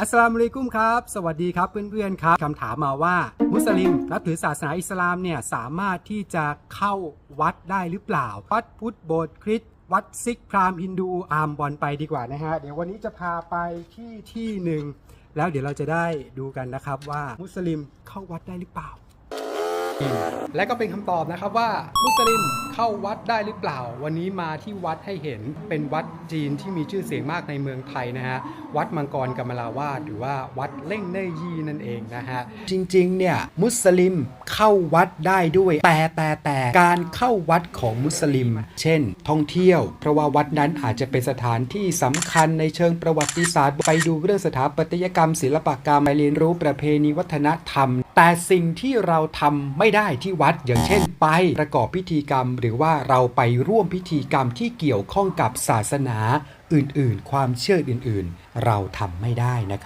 อัสสลามุลัยกุมครับ สวัสดีครับเพื่อนๆครับคำถามมาว่า มุสลิมนับถือศาสนาอิสลามเนี่ยสามารถที่จะเข้าวัดได้หรือเปล่า วัดพุทธโบสถ์คริสต์วัดซิกพราหมณ์ฮินดูอามบอลไปดีกว่านะฮะ เดี๋ยววันนี้จะพาไปที่ที่หนึ่งแล้วเดี๋ยวเราจะได้ดูกันนะครับว่ามุสลิมเข้าวัดได้หรือเปล่า และก็เป็นคำตอบนะครับว่ามุสลิมเข้าวัดได้หรือเปล่า วันนี้มาที่วัดให้เห็นเป็นวัดจีนที่มีชื่อเสียงมากในเมืองไทยนะฮะวัดมังกรกำมลาวาดหรือว่าวัดเล่งเน่ยยี่นั่นเองนะฮะจริงๆเนี่ยมุสลิม เข้าวัดได้ด้วย แต่แต่แต่การเข้าวัดของมุสลิม เช่น ท่องเที่ยว เพราะว่าวัดนั้นอาจจะเป็นสถานที่สำคัญในเชิงประวัติศาสตร์ ไปดูเรื่องสถาปัตยกรรม ศิลปกรรมไปเรียนรู้ประเพณีวัฒนธรรม แต่สิ่งที่เราทำไม่ได้ที่วัด อย่างเช่น ไปประกอบพิธีกรรม หรือว่าเราไปร่วมพิธีกรรมที่เกี่ยวข้องกับศาสนาอื่นๆ ความเชื่ออื่นๆ เราทำไม่ได้นะครับ